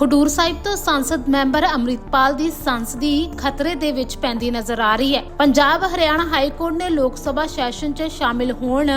ਖਡੂਰ ਸਾਹਿਬ ਤੋਂ ਸੰਸਦ ਮੈਂਬਰ ਅੰਮ੍ਰਿਤਪਾਲ ਦੀ ਸੰਸਦੀ ਖਤਰੇ ਦੇ ਵਿੱਚ ਪੈਂਦੀ ਨਜ਼ਰ ਆ ਰਹੀ ਹੈ। ਪੰਜਾਬ ਹਰਿਆਣਾ ਹਾਈ ਕੋਰਟ ਨੇ ਲੋਕ ਸਭਾ ਸੈਸ਼ਨ 'ਚ ਸ਼ਾਮਿਲ ਹੋਣ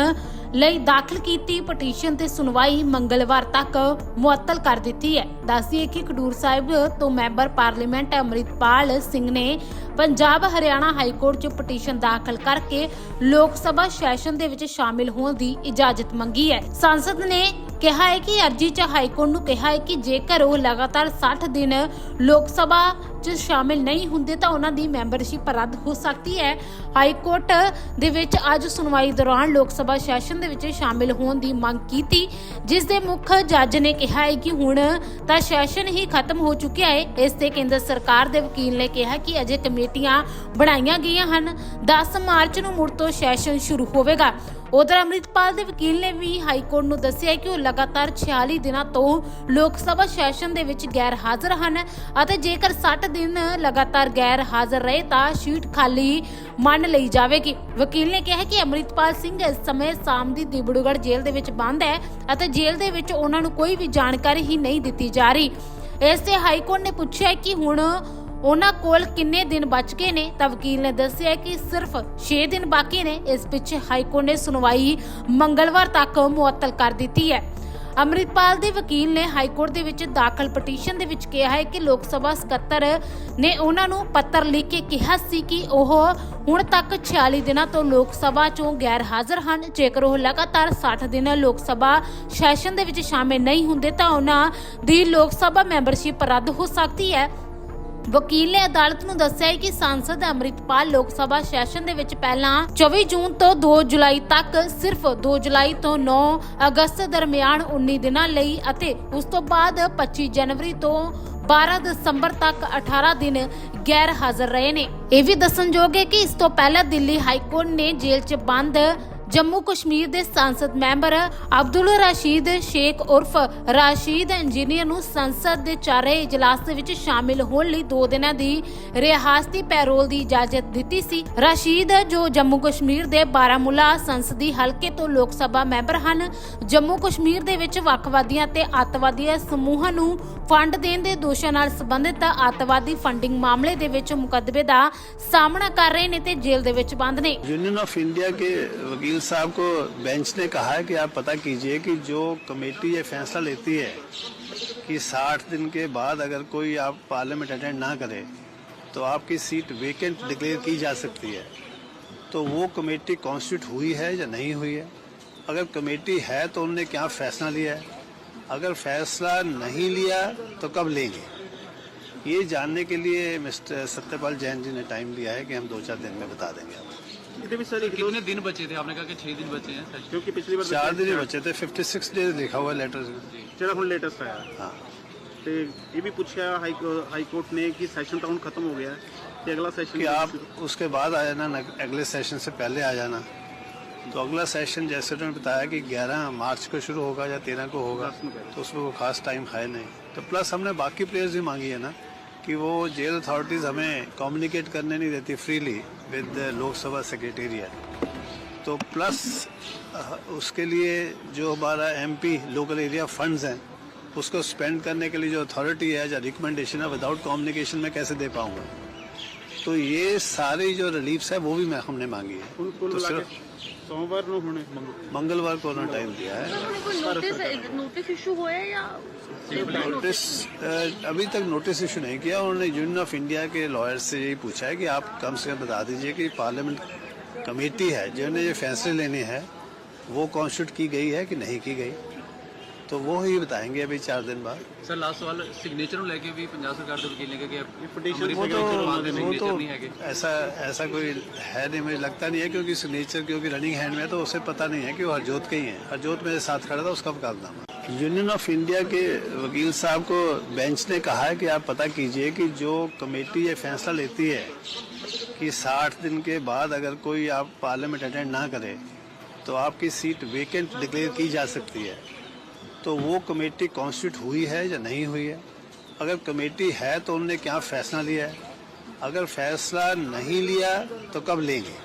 ਲਈ ਦਾਖਲ ਕੀਤੀ ਪਟੀਸ਼ਨ ਤੇ ਸੁਣਵਾਈ ਮੰਗਲਵਾਰ ਤੱਕ ਮੁਅੱਤਲ ਕਰ ਦਿੱਤੀ ਹੈ। ਦੱਸਦੀਏ ਕਿ ਖਡੂਰ ਸਾਹਿਬ ਤੋਂ ਮੈਂਬਰ ਪਾਰਲੀਮੈਂਟ ਅੰਮ੍ਰਿਤਪਾਲ ਸਿੰਘ ਨੇ ਪੰਜਾਬ ਹਰਿਆਣਾ ਹਾਈ ਕੋਰਟ 'ਚ ਪਟੀਸ਼ਨ ਦਾਖਲ ਕਰਕੇ ਲੋਕ ਸਭਾ ਸੈਸ਼ਨ ਦੇ ਵਿੱਚ ਸ਼ਾਮਿਲ ਹੋਣ ਦੀ ਇਜਾਜ਼ਤ ਮੰਗੀ ਹੈ। ਸੰਸਦ ਨੇ ਕਿਹਾ ਹੈ ਕਿ ਅਰਜੀ 'ਚ ਹਾਈ ਕੋਰਟ ਨੂੰ ਕਿਹਾ ਹੈ ਕਿ ਜੇਕਰ ਉਹ ਲਗਾਤਾਰ 60 ਦਿਨ ਲੋਕ ਸਭਾ 'ਚ ਸ਼ਾਮਿਲ ਨਹੀਂ ਹੁੰਦੇ ਤਾਂ ਉਹਨਾਂ ਦੀ ਮੈਂਬਰਸ਼ਿਪ ਰੱਦ ਹੋ ਸਕਦੀ ਹੈ। ਹਾਈ ਕੋਰਟ ਦੇ ਵਿੱਚ ਅੱਜ ਸੁਣਵਾਈ ਦੌਰਾਨ ਲੋਕ ਸਭਾ ਸੈਸ਼ਨ ਦੇ ਵਿੱਚ ਸ਼ਾਮਿਲ ਹੋਣ ਦੀ ਮੰਗ ਕੀਤੀ, ਜਿਸ ਦੇ ਮੁੱਖ ਜੱਜ ਨੇ ਕਿਹਾ ਹੈ ਕਿ ਹੁਣ ਤਾਂ ਸੈਸ਼ਨ ਹੀ ਖਤਮ ਹੋ ਚੁੱਕਿਆ ਹੈ। ਇਸ ਤੇ ਕੇਂਦਰ ਸਰਕਾਰ ਦੇ ਵਕੀਲ ਨੇ ਕਿਹਾ ਕਿ ਅਜੇ ਕਮੇਟੀਆਂ ਬਣਾਈਆਂ ਗਈਆਂ ਹਨ। 10 ਮਾਰਚ ਨੂੰ ਮੁੜ ਤੋਂ ਸੈਸ਼ਨ ਸ਼ੁਰੂ ਹੋਵੇਗਾ। ਉਧਰ ਅੰਮ੍ਰਿਤਪਾਲ ਦੇ ਵਕੀਲ ਨੇ ਵੀ ਹਾਈ ਕੋਰਟ ਨੂੰ ਦੱਸਿਆ ਕਿ ਉਹ ਲਗਾਤਾਰ 46 ਦਿਨਾਂ ਤੋਂ ਲੋਕ ਸਭਾ ਸੈਸ਼ਨ ਦੇ ਵਿੱਚ ਗੈਰ ਹਾਜ਼ਰ ਹਨ ਅਤੇ ਜੇਕਰ 60 ਦਿਨ ਲਗਾਤਾਰ ਗੈਰ ਹਾਜ਼ਰ ਰਹੇ ਤਾਂ ਸ਼ੀਟ ਖਾਲੀ ਮੰਨ ਲਈ ਜਾਵੇਗੀ। ਵਕੀਲ ਨੇ ਕਿਹਾ ਕਿ ਅੰਮ੍ਰਿਤਪਾਲ ਸਿੰਘ ਇਸ ਸਮੇਂ ਸਾਮ ਦੀ ਦਿਬੜੂਗੜ੍ਹ ਜੇਲ੍ਹ ਦੇ ਵਿੱਚ ਬੰਦ ਹੈ ਅਤੇ ਜੇਲ੍ਹ ਦੇ ਵਿੱਚ ਉਹਨਾਂ ਨੂੰ ਕੋਈ ਵੀ ਜਾਣਕਾਰੀ ਹੀ ਨਹੀਂ ਦਿੱਤੀ ਜਾ ਰਹੀ। ਇਸ ਤੇ ਹਾਈ ਕੋਰਟ ਨੇ ਪੁੱਛਿਆ ਕਿ ਹੁਣ ਉਹਨਾਂ ਕੋਲ ਕਿੰਨੇ ਦਿਨ ਬਚ ਗਏ ਨੇ ਤਾਂ ਵਕੀਲ ਨੇ ਦੱਸਿਆ ਕਿ ਸਿਰਫ 6 ਦਿਨ ਬਾਕੀ ਨੇ। ਇਸ ਪਿੱਛੇ ਹਾਈ ਕੋਰਟ ਨੇ ਸੁਣਵਾਈ ਮੰਗਲਵਾਰ ਤੱਕ ਮੁਅੱਤਲ ਕਰ ਦਿੱਤੀ ਹੈ। ਅੰਮ੍ਰਿਤਪਾਲ ਦੇ ਵਕੀਲ ਨੇ ਹਾਈ ਕੋਰਟ ਦੇ ਵਿੱਚ ਦਾਖਲ ਪਟੀਸ਼ਨ ਦੇ ਵਿੱਚ ਕਿਹਾ ਹੈ ਕਿ ਲੋਕ ਸਭਾ ਸਕੱਤਰ ਨੇ ਉਹਨਾਂ ਨੂੰ ਪੱਤਰ ਲਿਖ ਕੇ ਕਿਹਾ ਸੀ ਕਿ ਉਹ ਹੁਣ ਤੱਕ 46 ਦਿਨਾਂ ਤੋਂ ਲੋਕ ਸਭਾ ਚੋਂ ਗੈਰ ਹਾਜ਼ਰ ਹਨ। ਜੇਕਰ ਉਹ ਲਗਾਤਾਰ 60 ਦਿਨ ਲੋਕ ਸਭਾ ਸੈਸ਼ਨ ਦੇ ਵਿੱਚ ਸ਼ਾਮਿਲ ਨਹੀਂ ਹੁੰਦੇ ਤਾਂ ਉਹਨਾਂ ਦੀ ਲੋਕ ਸਭਾ ਮੈਂਬਰਸ਼ਿਪ ਰੱਦ ਹੋ ਸਕਦੀ ਹੈ। ਵਕੀਲ ਨੇ ਅਦਾਲਤ ਨੂੰ ਦੱਸਿਆ ਕਿ ਸੰਸਦ ਅੰਮ੍ਰਿਤਪਾਲ ਲੋਕ ਸਭਾ ਸੈਸ਼ਨ ਦੇ ਵਿੱਚ ਪਹਿਲਾਂ 24 ਜੂਨ ਤੋਂ 2 ਜੁਲਾਈ ਤੱਕ ਸਿਰਫ 2 ਜੁਲਾਈ ਤੋਂ 9 ਅਗਸਤ ਦਰਮਿਆਨ 19 ਦਿਨਾਂ ਲਈ ਅਤੇ ਉਸ ਤੋਂ ਬਾਅਦ 25 ਜਨਵਰੀ ਤੋਂ 12 ਦਸੰਬਰ ਤੱਕ 18 ਦਿਨ ਗੈਰ ਹਾਜ਼ਰ ਰਹੇ ਨੇ। ਇਹ ਵੀ ਦੱਸਣਯੋਗ ਹੈ ਕਿ ਇਸ ਤੋਂ ਪਹਿਲਾਂ ਦਿੱਲੀ ਹਾਈ ਕੋਰਟ ਨੇ ਜੇਲ੍ਹ 'ਚ ਬੰਦ ਜੰਮੂ ਕਸ਼ਮੀਰ ਦੇ ਸੰਸਦ ਮੈਂਬਰ ਅਬਦੁਲ ਰਸ਼ੀਦ ਸ਼ੇਖ ਉਰਫ ਰਾਸ਼ੀਦ ਇੰਜੀਨੀਅਰ ਨੂੰ ਸੰਸਦ ਦੇ ਚਾਰੇ ਇਜਲਾਸ ਦੇ ਵਿੱਚ ਸ਼ਾਮਿਲ ਹੋਣ ਲਈ 2 ਦਿਨਾਂ ਦੀ ਰਿਹਾਸਤੀ ਪੈਰੋਲ ਦੀ ਇਜਾਜ਼ਤ ਦਿੱਤੀ ਸੀ ਰਾਸ਼ੀਦ ਜੋ ਜੰਮੂ ਕਸ਼ਮੀਰ ਦੇ ਬਾਰਾਮੂਲਾ ਸੰਸਦੀ ਹਲਕੇ ਤੋਂ ਲੋਕ ਸਭਾ ਮੈਂਬਰ ਹਨ ਜੰਮੂ ਕਸ਼ਮੀਰ ਦੇ ਵਿੱਚ ਵੱਖਵਾਦੀਆਂ ਤੇ ਅੱਤਵਾਦੀ ਸਮੂਹਾਂ ਨੂੰ ਫੰਡ ਦੇਣ ਦੇ ਦੋਸ਼ਾਂ ਨਾਲ ਸੰਬੰਧਿਤ ਅੱਤਵਾਦੀ ਫੰਡਿੰਗ ਮਾਮਲੇ ਦੇ ਵਿੱਚ ਮੁਕੱਦਮੇ ਦਾ ਸਾਹਮਣਾ ਕਰ ਰਹੇ ਨੇ ਤੇ ਜੇਲ੍ਹ ਦੇ ਵਿੱਚ ਬੰਦ ਨੇ यूनियन ऑफ इंडिया के वकील साहब को बेंच ने कहा है कि आप पता कीजिए कि जो कमेटी ये फैसला लेती है कि 60 दिन के बाद अगर कोई आप पार्लियामेंट अटेंड ना करे तो आपकी सीट वेकेंट डिक्लेयर की जा सकती है। तो वो कमेटी कॉन्स्टिट्यूट हुई है या नहीं हुई है? अगर कमेटी है तो उन्होंने क्या फैसला लिया है? अगर फैसला नहीं लिया तो कब लेंगे? ये जानने के लिए मिस्टर सत्यपाल जैन जी ने टाइम लिया है कि हम दो चार दिन में बता देंगे आपको। ਇਹਦੇ ਵਿੱਚ ਸਰ ਕਿੰਨੇ ਦਿਨ ਬਚੇ थे आपने कहा कि 6 दिन बचे हैं सर ਕਿਉਂਕਿ ਪਿਛਲੀ ਵਾਰ चार दिन ही बचे थे 56 डेज लिखा हुआ लेटर ਜਿਹੜਾ ਹੁਣ ਲੇਟੈਸਟ ਆਇਆ हाँ ਤੇ ਇਹ ਵੀ ਪੁੱਛਿਆ ਹਾਈ ਹਾਈ ਕੋਰਟ ਨੇ ਕਿ ਸੈਸ਼ਨ ਤਾਂ ਹੁਣ ਖਤਮ ਹੋ ਗਿਆ ਹੈ ਤੇ ਅਗਲਾ ਸੈਸ਼ਨ कि आप उसके बाद आ जाना न- अगले सेशन से पहले आ जाना तो अगला सेशन जैसे उन्होंने बताया कि 11 मार्च को शुरू होगा या 13 को होगा तो उसमें कोई खास टाइम है नहीं तो प्लस हमने बाकी प्लेयर्स भी मांगी है ना कि वो जेल अथॉरिटीज़ हमें कम्युनिकेट करने नहीं देती फ्रीली विद लोकसभा सेक्रेटेरिएट तो प्लस uh, उसके लिए जो हमारा एमपी लोकल एरिया फंड्स हैं उसको स्पेंड करने के लिए जो अथॉरिटी है जो रिकमेंडेशन है विदाउट कम्युनिकेशन में कैसे दे पाऊँगा? तो ये सारी जो रिलीफ्स है वो भी मैं हमने मांगी है। तो सिर्फ़ ਕੇ ਸੋਮਵਾਰ ਨੂੰ ਹੁਣ ਮੰਗੋ मंगलवार को उन्होंने टाइम दिया है कोई नोटिस नोटिस इशू हुआ है या नोटिस अ, अभी तक नोटिस इशू नहीं किया उन्होंने यूनियन ऑफ इंडिया के लॉयर से यही पूछा है कि आप कम से कम बता दीजिए कि पार्लियामेंट कमेटी है जिन्होंने ये फैसले लेने हैं वो कॉन्स्टिट्यूट की गई है कि नहीं की गई तो वो ही बताएंगे अभी चार दिन बाद ਸਰ ਲਾਸਟ ਸਵਾਲ ਸਿਗਨੇਚਰ ਨੂੰ ਲੈ ਕੇ ਵੀ ਪੰਜਾਬ ਸਰਕਾਰ ਦੇ ਵਕੀਲ ਨੇ ਕਿਹਾ ਕਿ petition वो तो वो तो ਸਿਗਨੇਚਰ ਨਹੀਂ ਹੈਗੇ ऐसा ऐसा कोई है नहीं मुझे लगता नहीं है क्योंकि सिग्नेचर क्योंकि रनिंग हैंड में है, तो उसे पता नहीं है कि वो हरजोत के ही है हरजोत मेरे साथ खड़ा था उसका मुकाबला यूनियन ऑफ इंडिया के वकील साहब को बेंच ने कहा है कि आप पता कीजिए कि जो कमेटी ये फैसला लेती है कि 60 दिन के बाद अगर कोई आप पार्लियामेंट अटेंड ना करे तो आपकी सीट वेकेंट डिक्लेयर की जा सकती है तो वो कमेटी कॉन्स्टिट्यूट हुई है या नहीं हुई है अगर कमेटी है तो उन्होंने क्या फैसला लिया है अगर फैसला नहीं लिया तो कब लेंगे